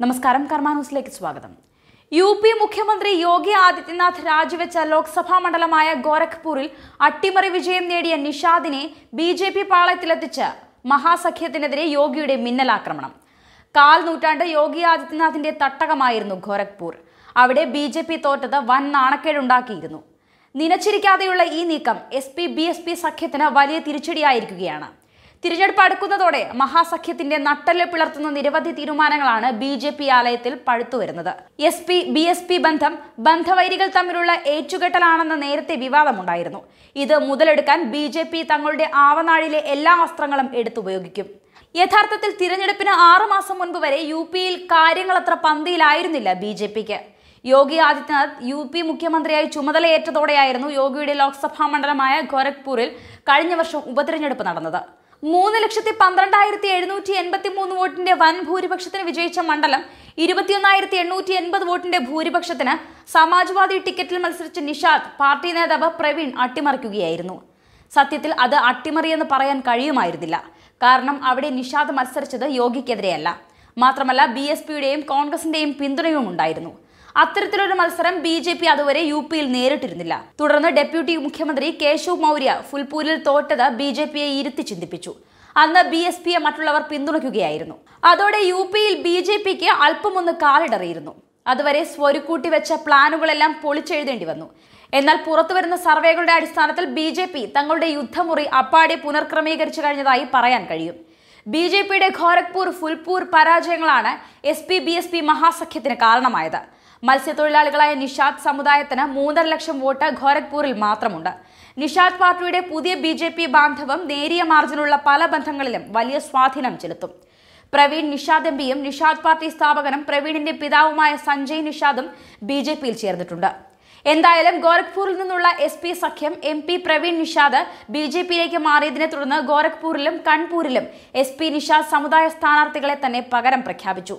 നമസ്കാരം കർമ്മ ന്യൂസിലേക്ക് സ്വാഗതം. യു പി മുഖ്യമന്ത്രി യോഗി ആദിത്യനാഥ് രാജിവെച്ച ലോക്സഭാ മണ്ഡലമായ ഗോരഖ്പൂരിൽ അട്ടിമറി വിജയം നേടിയ നിഷാദിനെ ബി ജെ പി പാളയത്തിലെത്തിച്ച് മഹാസഖ്യത്തിനെതിരെ യോഗിയുടെ മിന്നലാക്രമണം. കാൽ നൂറ്റാണ്ട് യോഗി ആദിത്യനാഥിന്റെ തട്ടകമായിരുന്നു ഗോരഖ്പൂർ. അവിടെ ബി ജെ പി തോറ്റത് വൻ നാണക്കേടുണ്ടാക്കിയിരുന്നു. നിനച്ചിരിക്കാതെയുള്ള ഈ നീക്കം S P B S P സഖ്യത്തിന് വലിയ തിരിച്ചടിയായിരിക്കുകയാണ്. തിരഞ്ഞെടുപ്പ് അടുക്കുന്നതോടെ മഹാസഖ്യത്തിന്റെ നട്ടൽ പിളർത്തുന്ന നിരവധി തീരുമാനങ്ങളാണ് ബി ജെ പി ആലയത്തിൽ പഴുത്തുവരുന്നത് S P B S P ബന്ധം ബന്ധവൈരികൾ തമ്മിലുള്ള ഏറ്റുകെട്ടലാണെന്ന നേരത്തെ വിവാദമുണ്ടായിരുന്നു. ഇത് മുതലെടുക്കാൻ ബി ജെ പി തങ്ങളുടെ ആവനാഴിലെ എല്ലാ അസ്ത്രങ്ങളും എടുത്തുപയോഗിക്കും. യഥാർത്ഥത്തിൽ തിരഞ്ഞെടുപ്പിന് ആറുമാസം മുൻപ് വരെ യു പിയിൽ കാര്യങ്ങൾ അത്ര പന്തിയിലായിരുന്നില്ല ബി ജെ പിക്ക്. യോഗി ആദിത്യനാഥ് യു പി മുഖ്യമന്ത്രിയായി ചുമതലയേറ്റതോടെയായിരുന്നു യോഗിയുടെ ലോക്സഭാ മണ്ഡലമായ ഗോരഖ്പൂരിൽ കഴിഞ്ഞ വർഷം ഉപതെരഞ്ഞെടുപ്പ് നടന്നത്. മൂന്ന് ലക്ഷത്തി പന്ത്രണ്ടായിരത്തി എഴുന്നൂറ്റി എൺപത്തി മൂന്ന് വോട്ടിന്റെ വൻ ഭൂരിപക്ഷത്തിന് വിജയിച്ച മണ്ഡലം ഇരുപത്തിയൊന്നായിരത്തി എണ്ണൂറ്റി എൺപത് വോട്ടിന്റെ ഭൂരിപക്ഷത്തിന് സമാജ്വാദി ടിക്കറ്റിൽ മത്സരിച്ച നിഷാദ് പാർട്ടി നേതാവ് പ്രവീൺ അട്ടിമറിക്കുകയായിരുന്നു. സത്യത്തിൽ അത് അട്ടിമറിയെന്ന് പറയാൻ കഴിയുമായിരുന്നില്ല. കാരണം അവിടെ നിഷാദ് മത്സരിച്ചത് യോഗിക്കെതിരെയല്ല. മാത്രമല്ല ബി എസ് പിയുടെയും കോൺഗ്രസിന്റെയും പിന്തുണയും ഉണ്ടായിരുന്നു അത്തരത്തിലൊരു മത്സരം ബി ജെ പി അതുവരെ യു പിയിൽ നേരിട്ടിരുന്നില്ല. തുടർന്ന് ഡെപ്യൂട്ടി മുഖ്യമന്ത്രി കേശവ് മൗര്യ ഫുൽപൂരിൽ തോറ്റത് ബി ജെ പിയെ ഇരുത്തി ചിന്തിപ്പിച്ചു. അന്ന് ബി എസ് പിയെ മറ്റുള്ളവർ പിന്തുണയ്ക്കുകയായിരുന്നു. അതോടെ യു പിയിൽ ബി ജെ പിക്ക് അല്പമൊന്ന് കാലിടറിയിരുന്നു. അതുവരെ സ്വരുക്കൂട്ടി വെച്ച പ്ലാനുകളെല്ലാം പൊളിച്ചെഴുതേണ്ടി വന്നു. എന്നാൽ പുറത്തുവരുന്ന സർവേകളുടെ അടിസ്ഥാനത്തിൽ ബി ജെ പി തങ്ങളുടെ യുദ്ധമുറി അപ്പാടെ പുനർക്രമീകരിച്ചു കഴിഞ്ഞതായി പറയാൻ കഴിയും. ബി ജെ പിയുടെ Gorakhpur Phulpur പരാജയങ്ങളാണ് S P B S P മഹാസഖ്യത്തിന് കാരണമായത്. മത്സ്യത്തൊഴിലാളികളായ നിഷാദ് സമുദായത്തിന് മൂന്നര ലക്ഷം വോട്ട് ഖോരഗ്പൂരിൽ മാത്രമുണ്ട്. നിഷാദ് പാർട്ടിയുടെ പുതിയ ബി ജെ പി ബാന്ധവം നേരിയ മാർജിനുള്ള പല ബന്ധങ്ങളിലും വലിയ സ്വാധീനം ചെലുത്തും. പ്രവീൺ നിഷാദ് എം പിയും നിഷാദ് പാർട്ടി സ്ഥാപകനും പ്രവീണിന്റെ പിതാവുമായ സഞ്ജയ് നിഷാദും ബി ജെ പിയിൽ ചേർന്നിട്ടുണ്ട്. എന്തായാലും ഗോരഖ്പൂരിൽ നിന്നുള്ള എസ് പി സഖ്യം M P Praveen Nishad B J പിയിലേക്ക് മാറിയതിനെ തുടർന്ന് ഗോരഖ്പൂരിലും കൺപൂരിലും എസ് പി നിഷാദ് സമുദായ സ്ഥാനാർത്ഥികളെ തന്നെ പകരം പ്രഖ്യാപിച്ചു.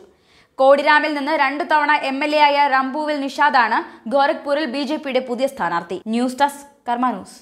കോടിരാമിൽ നിന്ന് രണ്ടു തവണ എം എൽ എ ആയ റംബുവിൽ നിഷാദാണ് ഗോരഖ്പൂരിൽ ബി ജെ പിയുടെ പുതിയ സ്ഥാനാർത്ഥി. News desk Karma news.